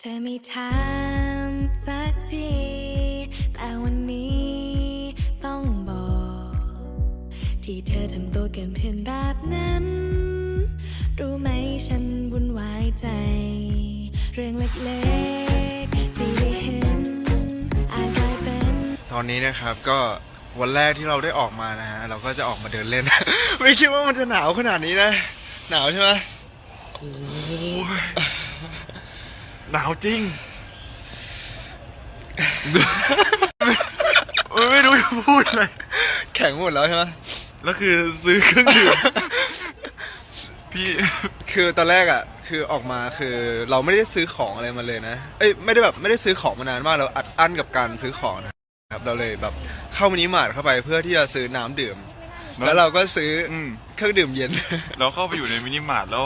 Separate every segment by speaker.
Speaker 1: เธอไม่ถามสักที แต่วันนี้ต้องบอก ที่เธอทำตัวเกินเพื่อนแบบนั้น รู้ไหมฉันวุ่นวายใจ เรื่องเล็กๆ ที่ได้เห็นอาจกลายเป็น
Speaker 2: ตอนนี้นะครับก็วันแรกที่เราได้ออกมานะฮะ เราก็จะออกมาเดินเล่น ไม่คิดว่ามันจะหนาวขนาดนี้นะ หนาวใช่ไหมโอ้ย หนาวจริง ไม่รู้จะพูดอะไรแข็งหมดแล้วใช่ไหม
Speaker 3: แล้วคือซื้อเครื่องดื่มพี่
Speaker 2: คือตอนแรกอะ คือออกมาคือเราไม่ได้ซื้อของอะไรมาเลยนะ เอ้ยไม่ได้แบบไม่ได้ซื้อของมานานมากเราอัดอั้นกับการซื้อของนะครับ เราเลยแบบเข้ามินิมาร์ทเข้าไปเพื่อที่จะซื้อน้ำดื่ม แล้วเราก็ซื้ออ
Speaker 3: อืม
Speaker 2: เครื่องดื่มเย็น
Speaker 3: เราเข้าไปอยู่ในมินิมาร์ทแล้ว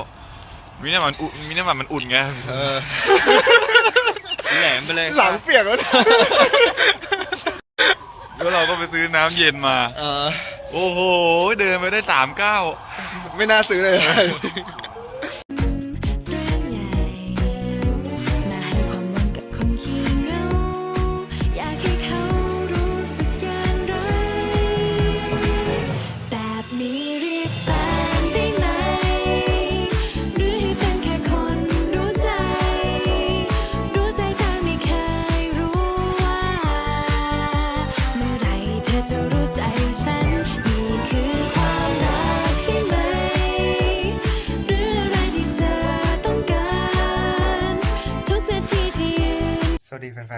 Speaker 3: มินิมาร์ทอุ่นมินิมาร์ทมันอุ่นไง
Speaker 2: เออ
Speaker 3: แหลมไปเลย
Speaker 2: หลังเปียกแล้วนะ
Speaker 3: แล้วเราก็ไปซื้อน้ำเย็นมา
Speaker 2: เออ
Speaker 3: โอ้โห เดินไปได้สามเก้าว
Speaker 2: ไม่น่าซื้อเลย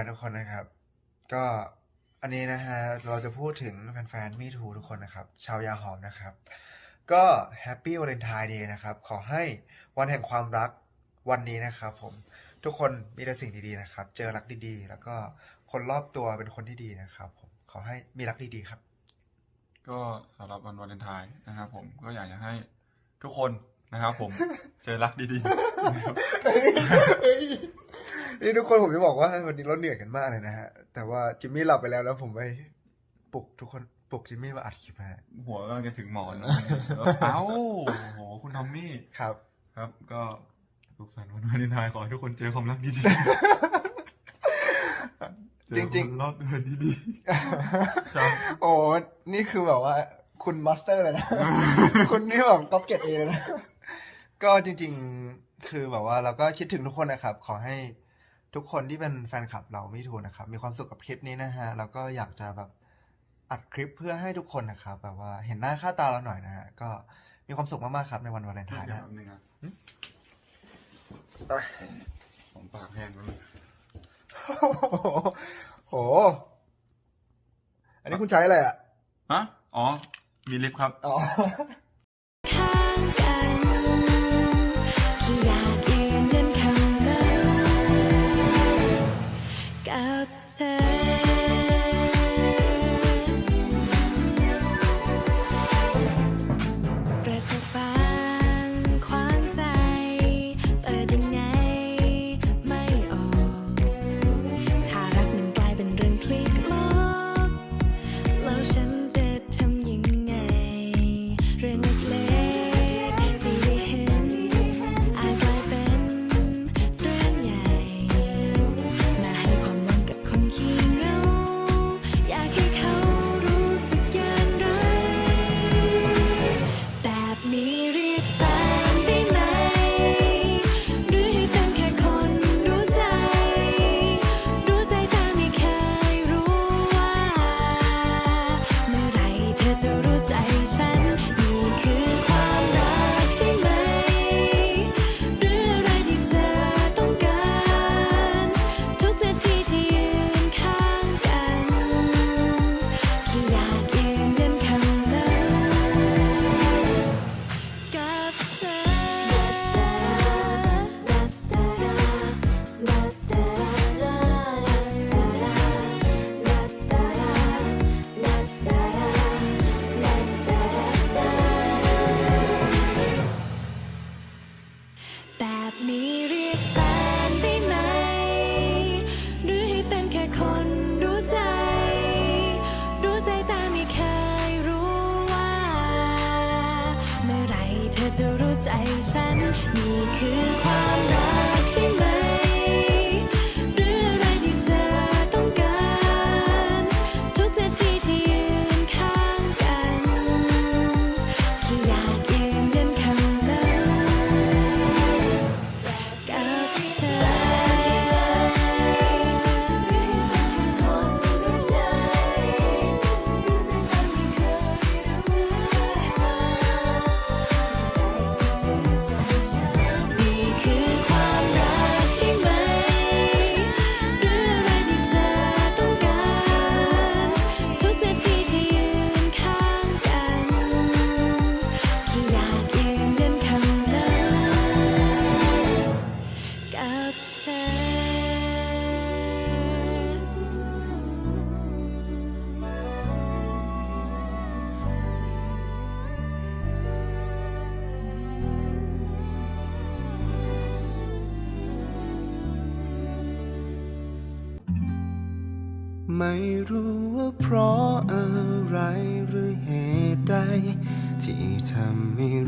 Speaker 1: น
Speaker 2: ๆทุกคนนะครับ ก็อันนี้นะฮะเราจะพูดถึงแฟนๆมีทูทุกคนนะครับ ชาวยาหอมนะครับ ก็แฮปปี้วาเลนไทน์เดย์นะครับ ขอให้วันแห่งความรักวันนี้นะครับ ผมทุกคนมีแต่สิ่งดีๆนะครับ เจอรักดีๆ แล้วก็คนรอบตัวเป็นคนที่ดีนะครับ ผมขอให้มีรักดีๆครับ
Speaker 3: ก็สำหรับวันวาเลนไทน์นะครับ ผมก็อยากจะให้ทุกคนนะครับ ผม เจอรักดีๆนะครับ
Speaker 2: นี่ทุกคนผมจะบอกว่าวันนี้เราเหนื่อยกันมากเลยนะฮะ แต่ว่าจิมมี่หลับไปแล้วแล้วผมไปปลุกทุกคนปลุกจิมมี่มาอัดคลิปฮะ
Speaker 3: หัวกำลังจะถึงหมอนแล้วแล้วเอ้าโอ้โหคุณทอมมี่
Speaker 2: ครับ
Speaker 3: ครับ ก็สุขสันต์วันวาเลนไทน์ขอให้ทุกคนเจอความรักดีๆ
Speaker 2: จริงๆ
Speaker 3: เจอคนรอบตัวดีๆครับ
Speaker 2: โอ้นี่คือแบบว่า คุณมาสเตอร์เลยนะคุณนี่แบบท็อปเกรดเอเลยนะก็จริง ๆ คือแบบว่าเราก็คิดถึงทุกคนนะครับ ขอให้ ทุกคนที่เป็นแฟนคลับเราไม่ทูนะครับ มีความสุขกับคลิปนี้นะฮะ แล้วก็อยากจะแบบอัดคลิปเพื่อให้ทุกคนนะครับ แบบว่าเห็นหน้าค่าตาเราหน่อยนะฮะ ก็มีความสุขมากๆครับในวันวาเลนไทน์
Speaker 3: เดี๋ยว
Speaker 2: นะ
Speaker 3: แป๊บนึงนะ
Speaker 2: เอ้ย
Speaker 3: ผมปากแห้งแล้ว
Speaker 2: โห อันนี้คุณใช้อะไรอะ
Speaker 3: ฮะ อ๋อ มีลิฟต์ครับ
Speaker 2: อ๋อ
Speaker 1: ข้างกันแค่อยาก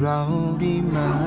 Speaker 1: เราได้
Speaker 4: มาเ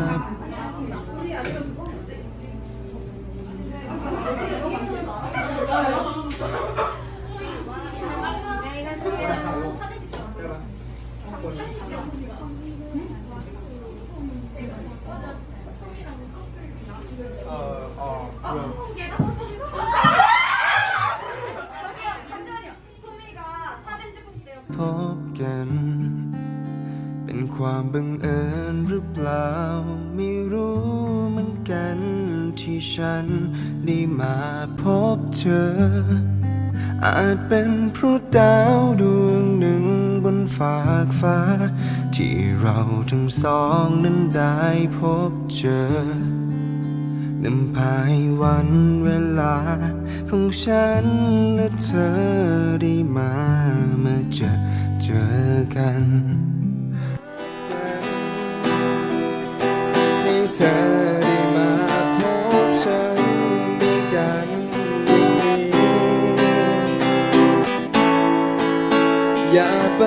Speaker 4: จเป็นเพราะดาวดวงหนึ่งบนฟากฟ้า ที่เราทั้งสองนั้นได้พบเจอนำพาให้วันเวลา ของฉันและเธอได้มามาเจอเจอกันให้เธอ ไป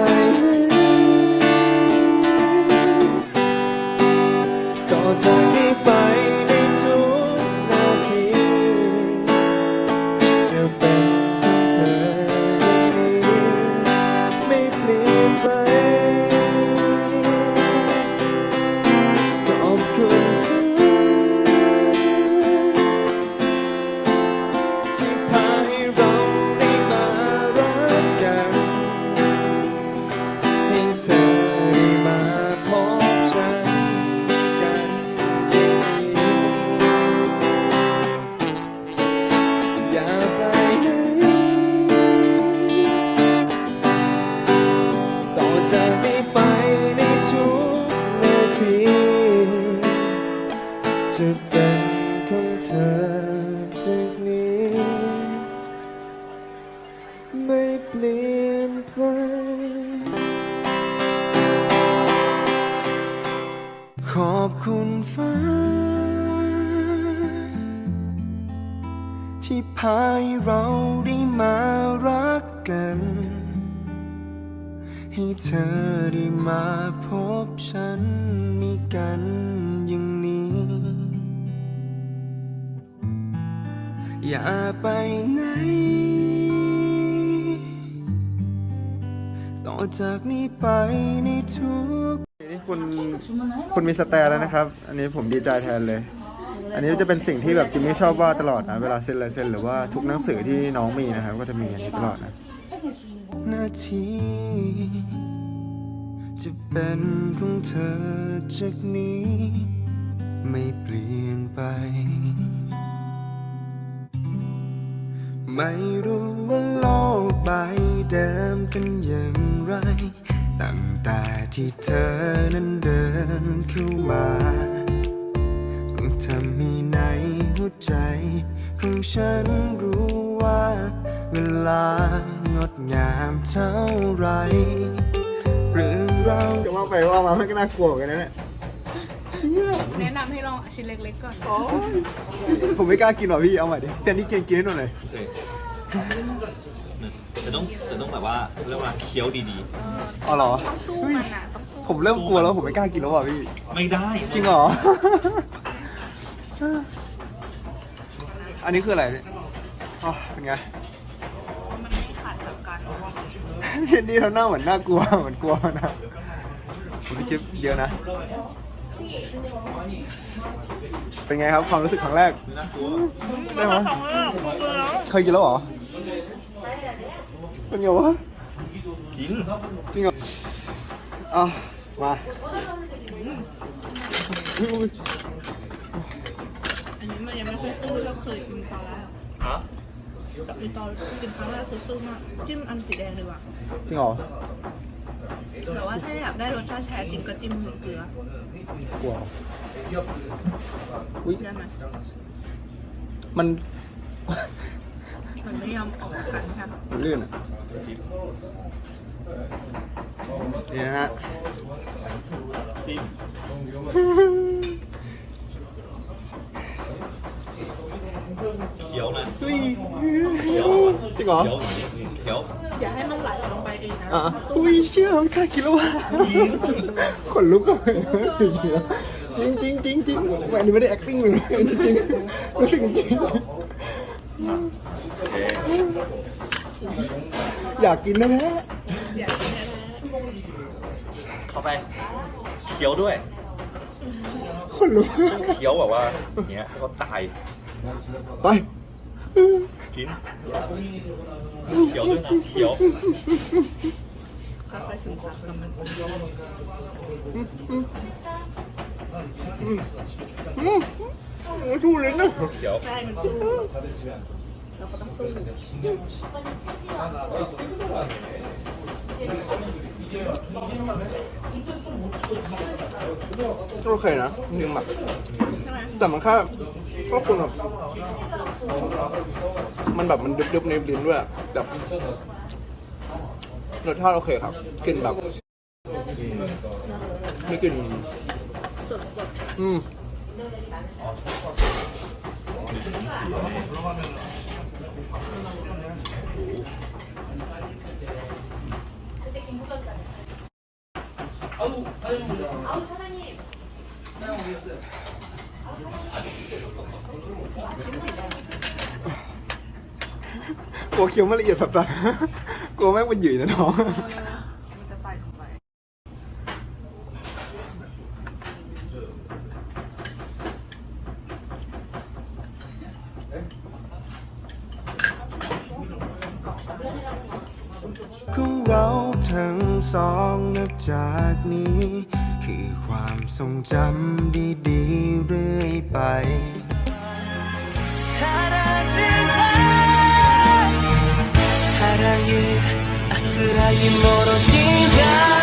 Speaker 4: ก็จะมี อย่าไปไหน ต่อจากนี้ไปในทุก
Speaker 2: นี่คุณคุณมีสแตนแล้วนะครับ อันนี้ผมดีใจแทนเลย อันนี้จะเป็นสิ่งที่แบบจิมมี่ชอบวาดตลอดนะ เวลาเซ็นลายเซ็นหรือว่าทุกหนังสือที่น้องมีนะครับ ก็จะมีอันนี้ตลอดนะ
Speaker 4: นาทีจะเป็นของเธอจากนี้ ไม่เปลี่ยนไป ไม่รู้ว่าโลกใบเดิมเป็นอย่างไร ตั้งแต่ที่เธอนั้นเดินเข้ามา ก็ทำให้ในหัวใจของฉันรู้ว่า เวลางดงามเท่าไรเรื่องเราว
Speaker 2: จะว่าไปว่ามาไม่ก็น่ากลัวเหมือนกันนะเนี่ย
Speaker 5: แนะนำให้ลองชิ้นเล็กๆก่อน
Speaker 2: ผมไม่กล้ากินหรอกพี่เอาใหม่ดิเดี๋ยวนี้กินกินให้หน่อยเลย
Speaker 6: โอเคแต่ต้องแต่ต้องแบบว่าเรียกว่าเคี้ยวดี
Speaker 2: อ๋อเหรอ
Speaker 5: สู้มันอะ ต้องสู้
Speaker 2: ผมเริ่มกลัวแล้วผมไม่กล้ากินแล้วว่ะพี่
Speaker 6: ๆ ไม่ได้
Speaker 2: จริงเหรอ อันนี้คืออะไรเนี่ยอ๋อเป็นไง
Speaker 5: มันไม่ขาดจากกัน
Speaker 2: เพียนดี้ทำหน้าเหมือนน่ากลัวเหมือนกลัวนะผมพี่คิดเดียวนะ เป็นไงครับความรู้สึกครั้งแรก
Speaker 6: น่ากลัว
Speaker 2: ได้ไหมเคยกินแล้วเหรอเป็นไงวะ
Speaker 6: กิน
Speaker 2: จริงเหรออะมาอุ๊ยอุ๊ย
Speaker 5: อันนี้มันยังไม่ค่อยสู้เราเคยกินตอนแรก
Speaker 6: ฮะ
Speaker 5: กินตอนกินครั้งแรกคือสู้มากจิ้มอันสีแดงดีกว่า
Speaker 2: จริงเหรอ
Speaker 5: แต่ว่าถ้าอยากได้รสชาติแท้จริงก็จิ้มเกลือ ก
Speaker 2: ลัวอุ้ย
Speaker 5: ได้ไหม
Speaker 2: มัน
Speaker 5: มันไม่ยอมออกกันค่ะ
Speaker 2: มันลื่นอะนี่นะฮะ
Speaker 6: จิ้มเคี้ยวนะ
Speaker 2: เฮ้ย
Speaker 6: เคี้ยว
Speaker 2: จริงเหรอ
Speaker 6: เคี้ยวอย่างนี้เขียว
Speaker 5: อย่าให้มันไหลลงไปเองนะ
Speaker 2: อะอุ้ยเชื่อไม่กล้ากินแล้วว่ะขนลุกเลยจริงจริงจริงจริงอันนี้ไม่ได้ acting เลยจริงจริงรู้สึกจริงอยากกินนะแม่
Speaker 5: อย่ากินแน่
Speaker 6: เข้าไปเขียวด้วย
Speaker 2: ขนลุก
Speaker 6: เขียวแบบว่าอย่างเงี้ยก็ตาย
Speaker 2: ไป
Speaker 6: กินเขียวด้วยนะเขียว
Speaker 5: ๆค่อยๆซึมซับกั บมัน
Speaker 2: ดูเลยนะ
Speaker 6: เขียว
Speaker 5: ใช่มันสู้เราก็ต้องสู้
Speaker 2: โอเคนะจริงแบบ
Speaker 5: ม
Speaker 2: แต่มันแค่ก็คุณแบบมันแบบมันดึบๆในลิ้นด้วยแบบรสชาติโอเคครับกลิ่นแบบมีกลิ่นอืม
Speaker 5: สด
Speaker 2: อืมกลัวเคี้ยวไม่ละเอียดแบบนั้นกลัวแม่งเป็นหยืยนะน้อง
Speaker 5: จา
Speaker 4: กนี้ คือความทรงจำดีๆเรื่อยไป 사랑이 아스라이 멀어진다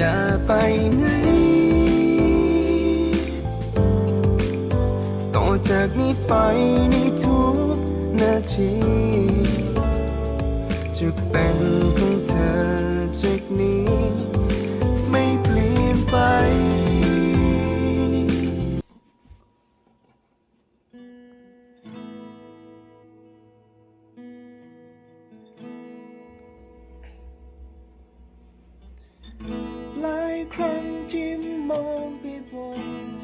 Speaker 4: อย่าไปไหน ต่อจากนี้ไปในทุกนาที จะเป็นของเธอจากนี้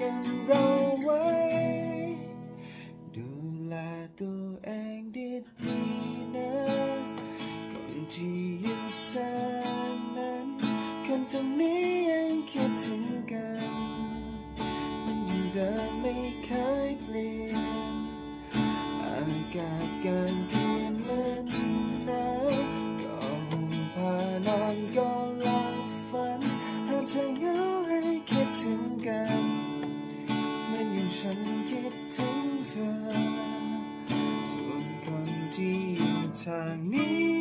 Speaker 4: กันเรา ทางนี้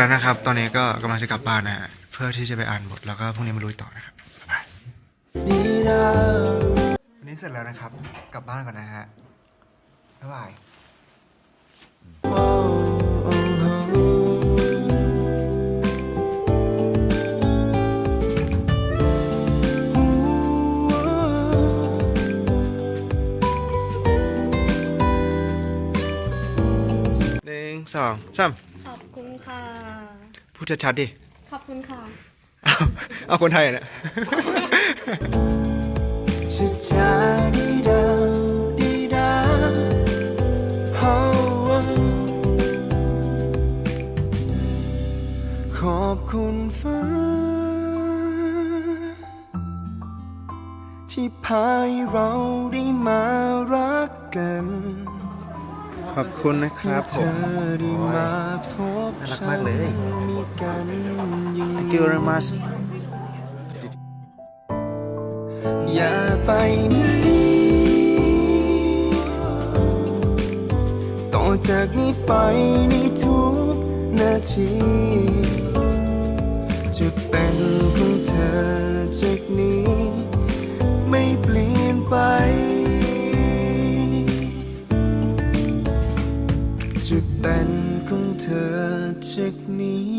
Speaker 4: แล้วนะ
Speaker 2: ครับ ตอนนี้ก็กำลังจะกลับบ้านนะฮะเพื่อที่จะไปอ่านบทแล้วก็พรุ่งนี้มาลุยต่อนะครับบ๊ายบายวันนี้เสร็จแล้วนะครับ กลับบ้านก่อนนะฮะบ๊ายบาย พูดชัดๆดิ
Speaker 5: ขอบคุณค่ะ
Speaker 2: เอาเอาคนไทยอะเนี่ย
Speaker 4: ชิจาดีดาดีดาฮาวขอบคุณฟ้า ที่พาให้เราได้มารักกัน
Speaker 2: ขอบคุณนะครับผ
Speaker 4: เธ
Speaker 2: ม
Speaker 4: อได้มาพบ
Speaker 2: น่ารัก
Speaker 4: ฉั
Speaker 2: มาก
Speaker 4: น
Speaker 2: เลย
Speaker 4: มีกันยัง
Speaker 2: Thank you very much
Speaker 4: อย่าไปไหนต่อจากนี้ไปในทุกนาที จะเป็นของเธอจากนี้ ไม่เปลี่ยนไป เป็นของเธอจากนี้